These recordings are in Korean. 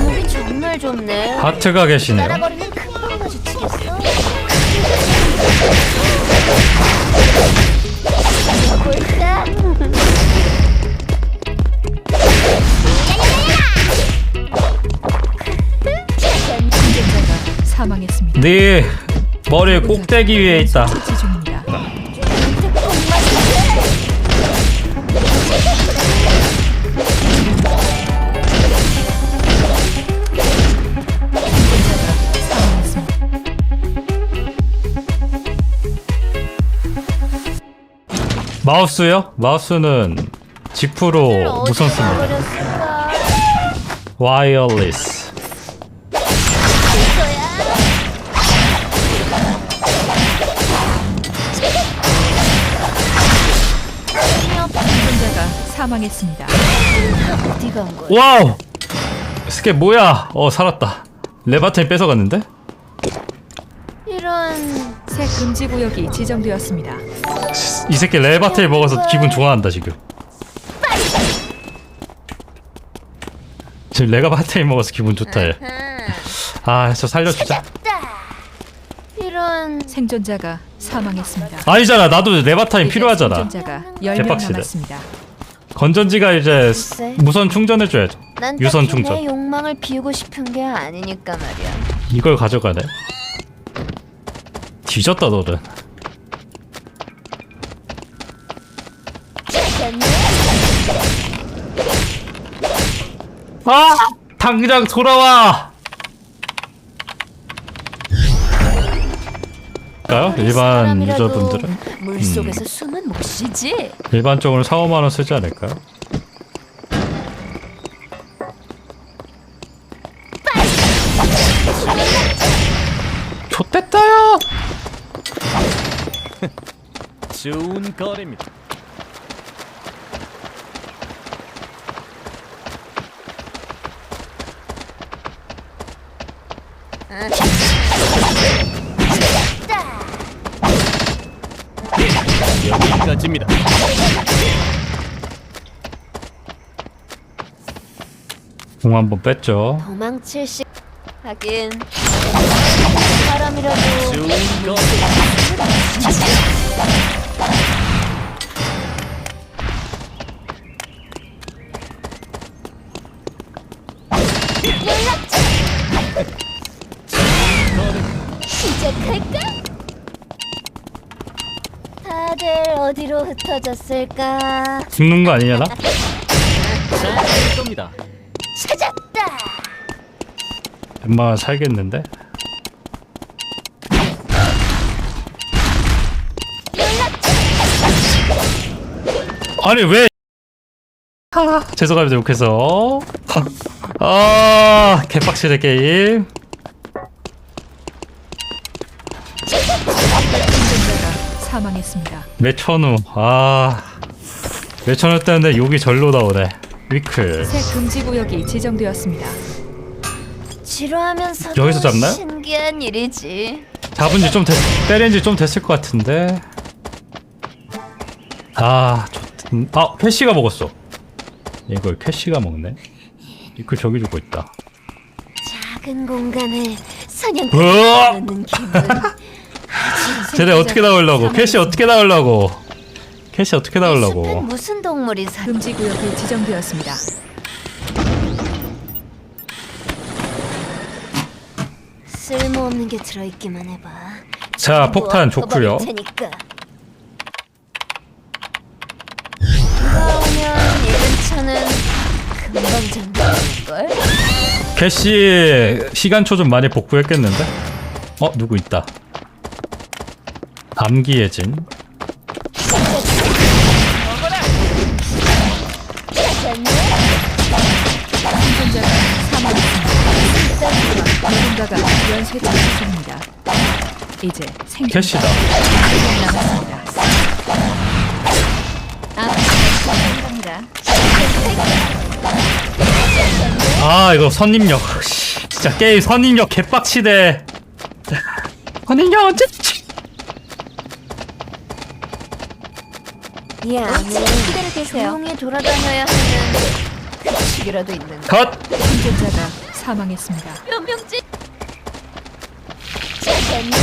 몸이 정말 좋네. 하트가 계시네요. 따라버리는 큰거 마주치겠어? 볼까? 생존자가 사망했습니다. 네 머리 꼭대기 위에 있다. 처치 중 마우스요? 마우스는 지프로 무선 씁니다. 와이어리스. 생존자가 사망했습니다. 어디 간 거야? 와우! 스케 뭐야? 어 살았다. 레바텐 뺏어갔는데? 이런 새 금지 구역이 지정되었습니다. 이 새끼 레바테일 먹어서 기분 좋아한다 지금. 지금 레바테일 먹어서 기분 좋다 얘. 아, 저 살려주자. 이런 생존자가 사망했습니다. 아니잖아, 나도 레바타임 필요하잖아. 생존자가 10명 개빡치네. 남았습니다. 건전지가 이제. 무선 충전해줘야죠. 난 유선 딱히 충전. 욕망을 비우고 싶은 게 아니니까 말이야. 이걸 가져가네. 뒤졌다 너는. 아! 당장 돌아와! 까요? 일반 사람이라도 유저분들은 물 속에서 숨은 못 쉬지. 일반적으로 4, 5만 원 쓰지 않을까요? 좋댔다요! 좋은 거래입니다. 여기까지입니다. 공 한 번 뺐죠. 도망칠 시 하긴 사람이라도 좋은 거래. 시작할까? 다들 어디로 흩어졌을까? 죽는 거 아니냐 나? 잘 겁니다. 찾았다. 웬만하면 살겠는데? 아니 왜 아, 죄송합니다 욕해서 아 개빡치네 게임 생존자가 사망했습니다. 매천우 아 매천우 때문에 욕이 절로 나오네 위클 새 금지 구역이 지정되었습니다. 지루하면서 여기서 잡나요? 신기한 일이지. 잡은 지 좀 됐, 때린 지 좀 됐을 것 같은데 아 좋, 아 캐시가 먹었어 이걸 캐시가 먹네 위클 저기 주고 있다 작은 공간에 사냥 으아! 는 기분. 쟤네 어떻게 나오려고 캐시 어떻게 나오려고 캐시 어떻게 나오려고 무슨 동물이 사? 금지 구역이 지정되었습니다. 쓸모없는 게 들어있기만 해봐. 자 폭탄 좋구요 테니까. 비가 오면 이 근처는 금방 잠겨질 걸. 캐시 시간초 좀 많이 복구했겠는데 어 누구 있다 암기의 진. 이제 캐시다 1명 남았습니다. 감사합니다. 아 이거 선임력 씨, 진짜 게임 선임력 개빡치네 선임력 언제 기다려 계세요. 조용히 돌아다녀야 하는 그 규칙이라도 있는 거. 컷! 생존자가 사망했습니다. 잘됐네.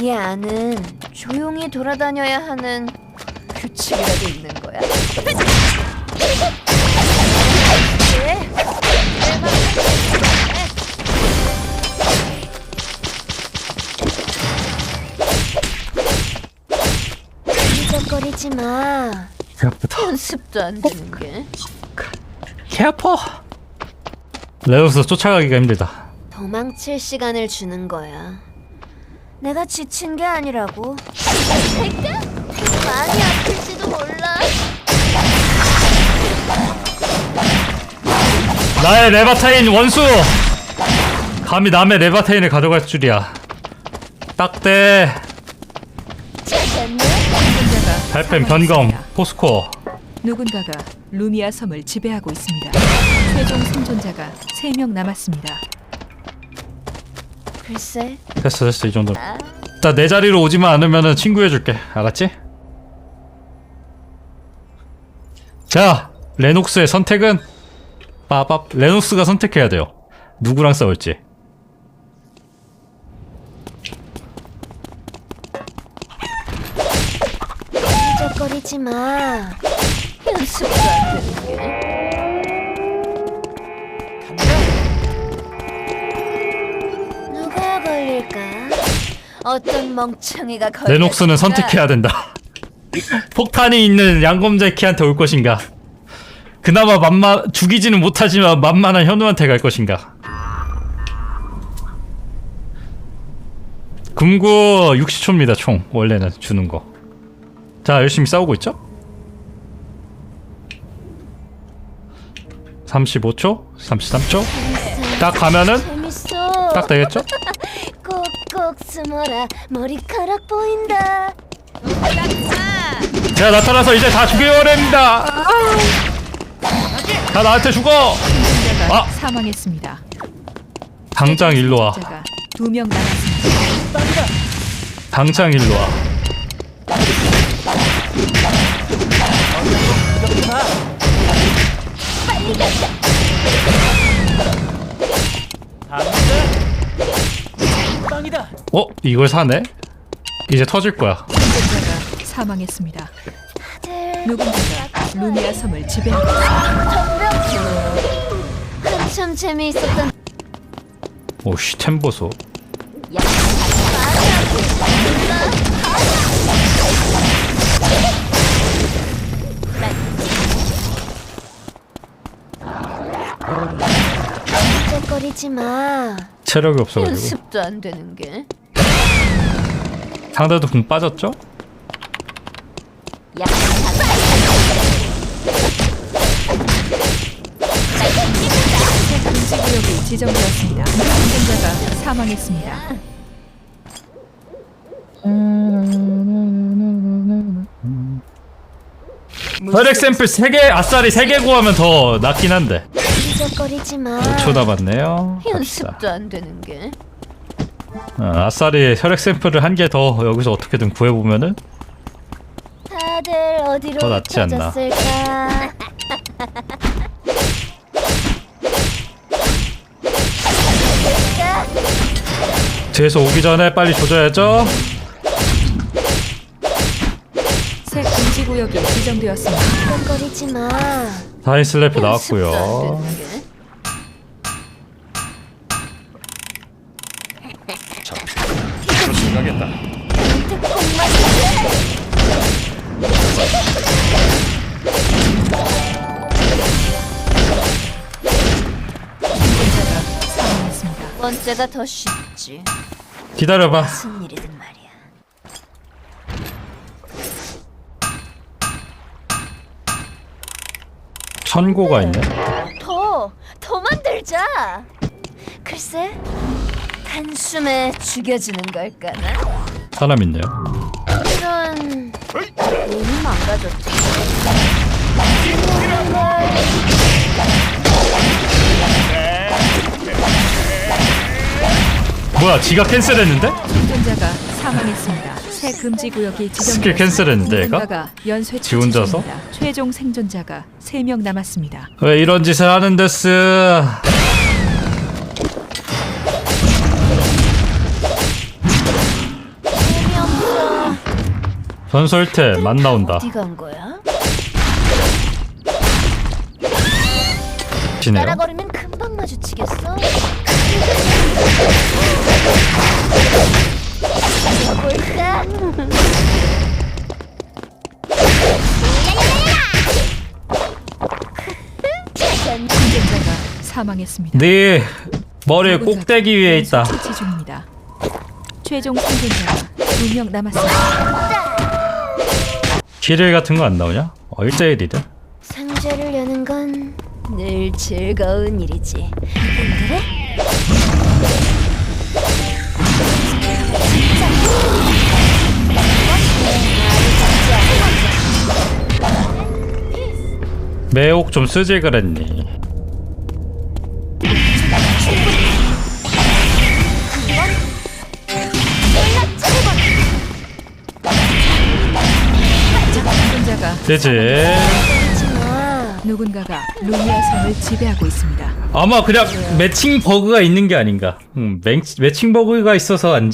이 안은 조용히 돌아다녀야 하는 규칙이라도 있는 삐적거리지 마. 개 아프다. 연습도 안 되는 게. 개 아파. 레오스 쫓아가기가 힘들다. 도망칠 시간을 주는 거야. 내가 지친 게 아니라고. 될까? 많이 아플지도 몰라. 나의 레바타인 원수! 감히 남의 레바타인을 가져갈 줄이야. 딱대. 발펜 변경. 포스코. 누군가가 루미아 섬을 지배하고 있습니다. 최종 생존자가 3명 남았습니다. 글쎄. 됐어 됐어 이 정도. 아, 나내 자리로 오지만 않으면은 친구 해줄게. 알았지? 자, 레녹스의 선택은 빠밥. 레녹스가 선택해야 돼요. 누구랑 싸울지. 삐적거리지 마. 누가 걸릴까? 어떤 멍청이가 걸릴까? 레녹스는 선택해야 된다. 폭탄이 있는 양검제키한테 올 것인가? 그나마 만만 죽이지는 못하지만 만만한 현우한테 갈 것인가? 금구 60초입니다 총 원래는 주는 거. 자 열심히 싸우고 있죠? 35초, 33초. 딱 가면은 재밌어. 딱 되겠죠? 꼭꼭 숨어라. 머리카락 보인다. 제가 나타나서 이제 다 죽여버립니다. 다 나한테 죽어. 아! 사망했습니다. 당장 일로 와. 생존자가 2명 남았습니다. 당장 일로 와. 어? 이걸 사네? 이제 터질 거야. 생존자가 사망했습니다. 다들 누군가가 루미아 섬을 지배하고 있습니다. 한참 재미있었던 오 씨 템 보소. 야. 삐적거리지 마. 체력이 없어가지고. 연습도 안 되는 게. 상대도 궁 빠졌죠? 야. 금지 구역이 지정되었습니다. 생존자가 사망했습니다. 혈액 샘플 3개 아싸리 3개 구하면 더 낫긴 한데. 삐적거리지 마. 5초 남았네요. 갑시다. 연습도 안 되는 게. 어, 아싸리 혈액 샘플을 한 개 더 여기서 어떻게든 구해보면은 다들 어디로 더 낫지 않나. 흩어졌을까? 뒤에서 오기 전에 빨리 조져야죠. 새 금지 구역이 지정되었습니다. 삐적거리지 마. 안 나왔고요. 번째가 더 쉽지. 기다려봐. 무슨 일이든 말이야. 천고가 있네. 더, 더 만들자. 글쎄, 단숨에 죽여주는 걸까나? 사람 있네요. 이런 이미 망가졌지. 뭐야 지가 캔슬했는데? 생존자가 사망했습니다. 새새 금지 구역이 스킬 지정되었습니다. 캔슬했는데, 얘가? 누군가가 연쇄 지 혼자서? 처치 중입니다. 최종 생존자가 3명 남았습니다. 왜 이런 짓을 하는 데스? 전설태 만 나온다. 어디 간 거야? 지네요. 따라거리면 금방 마주치겠어. 볼까? 생존자가 사망했습니다. 네 머리에 꼭대기 위에 있다. 처치 중입니다. 최종 생존자가 2명 남았습니다. 길일 같은 거 안 나오냐? 어 1대1이래. 상자를 여는 건 늘 즐거운 일이지. 그래? 매혹 좀 쓰지 그랬니? 되지. 누군가가 루미아 섬을 지배하고 있습니다. 아마 그냥 매칭 버그가 있는 게 아닌가. 음, 매, 매칭 버그가 있어서 안